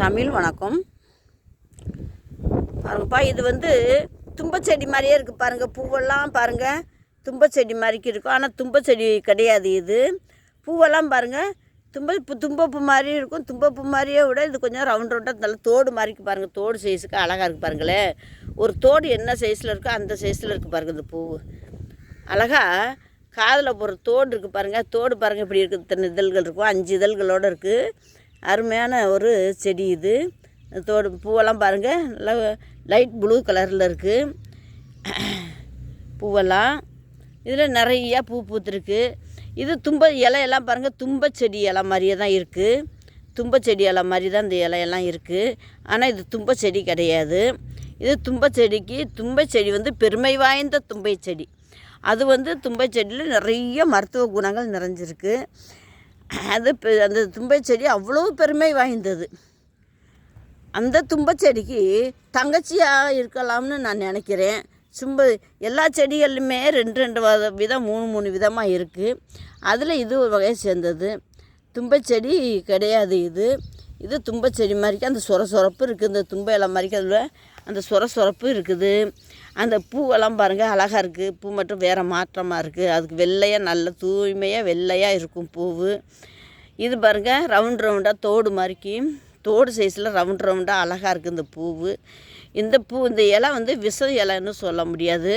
தமிழ் வணக்கம். பாருங்கப்பா இது வந்து தும்பச்செடி மாதிரியே இருக்குது பாருங்கள் பூவெல்லாம் பாருங்கள் தும்பச்செடி மாதிரிக்கு இருக்கும். ஆனால் தும்பச்செடி கிடையாது இது. பூவெல்லாம் பாருங்கள் தும்ப இப்போ தும்பப்பூ மாதிரி இருக்கும். தும்பப்பூ மாதிரியே விட இது கொஞ்சம் ரவுண்ட் ரவுண்டாக நல்ல தோடு மாதிரிக்கு பாருங்கள் தோடு சைஸுக்கு அழகாக இருக்குது பாருங்களேன் ஒரு தோடு என்ன சைஸில் இருக்கோ அந்த சைஸில் இருக்குது பாருங்கள் இந்த பூ. அழகாக காதில் போகிற தோடு இருக்குது பாருங்கள் தோடு பாருங்கள் இப்படி இருக்குது இத்தனை இதழ்கள் இருக்கும். அஞ்சு இதழ்களோடு இருக்குது அருமையான ஒரு செடி இது. தோடு பூவெல்லாம் பாருங்கள் நல்லா லைட் ப்ளூ கலரில் இருக்குது பூவெல்லாம். இதில் நிறையா பூ பூத்துருக்கு. இது தும்ப இலையெல்லாம் பாருங்கள் தும்ப செடி இலை மாதிரியே தான் இருக்குது தும்ப செடி இலை மாதிரி தான் இந்த இலையெல்லாம் இருக்குது ஆனால் இது தும்ப செடி கிடையாது. இது தும்ப செடிக்கு தும்பை செடி வந்து பெருமை வாய்ந்த தும்பை செடி. அது வந்து தும்பை செடியில் நிறைய மருத்துவ குணங்கள் நிறைஞ்சிருக்கு. அது பெ- அந்த தும்பை செடி அவ்வளோ பெருமை வாய்ந்தது. அந்த தும்பைச்செடிக்கு தங்கச்சியாக இருக்கலாம்னு நான் நினைக்கிறேன். சும்ப எல்லா செடிகள்லையுமே ரெண்டு ரெண்டு விதம் மூணு மூணு விதமாக இருக்குது அதில் இது ஒரு வகையை சேர்ந்தது. தும்பைச்செடி கிடையாது இது. இது தும்பைச்செடி மாதிரிக்கு அந்த சொர சொரப்பு இருக்குது. இந்த தும்பை இலை மாதிரிக்கு அதில் அந்த சொர சொரப்பு இருக்குது. அந்த பூவெல்லாம் பாருங்கள் அழகாக இருக்குது பூ மட்டும் வேறு மாற்றமாக இருக்குது அதுக்கு வெள்ளையாக நல்ல தூய்மையாக வெள்ளையாக இருக்கும் பூவு. இது பாருங்கள் ரவுண்ட் ரவுண்டாக தோடு மாதிரிக்கு தோடு சைஸில் ரவுண்ட் ரவுண்டாக அழகாக இருக்குது இந்த பூவு. இந்த பூ இந்த இலை வந்து விஷ இலைன்னு சொல்ல முடியாது.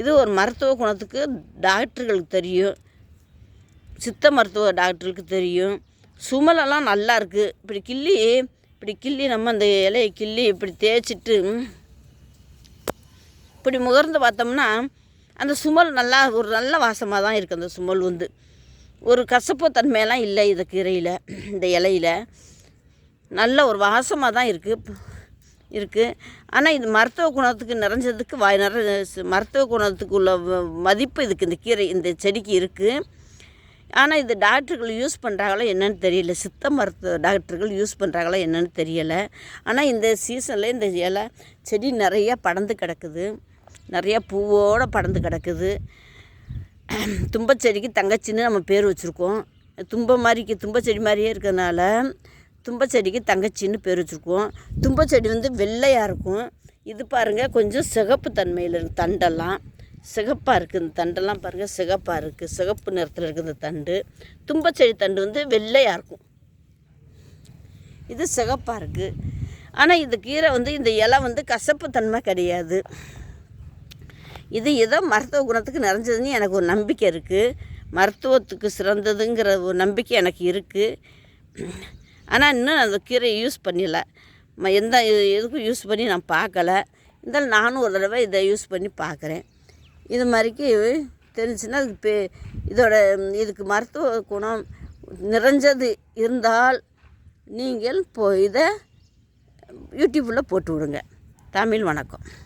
இது ஒரு மருத்துவ குணத்துக்கு டாக்டர்களுக்கு தெரியும். சித்த மருத்துவ டாக்டருக்கு தெரியும். சுமலெல்லாம் நல்லா இருக்குது இப்படி கிள்ளி இப்படி கிள்ளி நம்ம அந்த இலையை கிள்ளி இப்படி தேய்ச்சிட்டு இப்படி முகர்ந்து பார்த்தோம்னா அந்த சுமல் நல்லா ஒரு நல்ல வாசமாக தான் இருக்குது அந்த சுமல் வந்து ஒரு கசப்பு தன்மையெல்லாம் இல்லை இந்த கீரையில் இந்த இலையில. நல்ல ஒரு வாசமாக தான் இருக்குது இருக்குது ஆனால் இது மருத்துவ குணத்துக்கு நிறைஞ்சதுக்கு வாய் நிற மருத்துவ குணத்துக்கு உள்ள மதிப்பு இதுக்கு இந்த கீரை இந்த செடிக்கு இருக்குது ஆனால் இது டாக்டர்கள் யூஸ் பண்ணுறாங்களோ என்னன்னு தெரியல. சித்த மருத்துவ டாக்டர்கள் யூஸ் பண்ணுறாங்களோ என்னன்னு தெரியலை. ஆனால் இந்த சீசனில் இந்த இலை செடி நிறைய படர்ந்து கிடக்குது. நிறைய பூவோடு படர்ந்து கிடக்குது. தும்பச்செடிக்கு தங்கச்சின்னு நம்ம பேர் வச்சுருக்கோம். தும்ப மாதிரிக்கு தும்பச்செடி மாதிரியே இருக்கிறதுனால தும்பச்செடிக்கு தங்கச்சின்னு பேர் வச்சுருக்கோம். தும்பச்செடி வந்து வெள்ளையாக இருக்கும். இது பாருங்கள் கொஞ்சம் சிகப்பு தன்மையில் இருக்குது தண்டெல்லாம். சிகப்பாக இருக்குது இந்த தண்டெல்லாம் பாருங்கள் சிகப்பாக இருக்குது சிகப்பு நிறத்தில் இருக்குது இந்த தண்டு. தும்பச்செடி தண்டு வந்து வெள்ளையாக இருக்கும். இது சிகப்பாக இருக்குது ஆனால் இந்த கீரை வந்து இந்த இலை வந்து கசப்பு தன்மை கிடையாது. இது ஏதோ மருத்துவ குணத்துக்கு நிறைஞ்சதுன்னு எனக்கு ஒரு நம்பிக்கை இருக்குது மருத்துவத்துக்கு சிறந்ததுங்கிற ஒரு நம்பிக்கை எனக்கு இருக்குது ஆனால் இன்னும் அந்த கீரையை யூஸ் பண்ணல. ம எந்த எதுக்கும் யூஸ் பண்ணி நான் பார்க்கல. இருந்தாலும் நானும் ஒரு தடவை இதை யூஸ் பண்ணி பார்க்குறேன். இது மாதிரிக்கு தெரிஞ்சுன்னா அதுக்கு பே இதோட இதுக்கு மருத்துவ குணம் நிறைஞ்சது இருந்தால் நீங்கள் போ இதை யூடியூப்பில் போட்டு விடுங்க. தமிழ் வணக்கம்.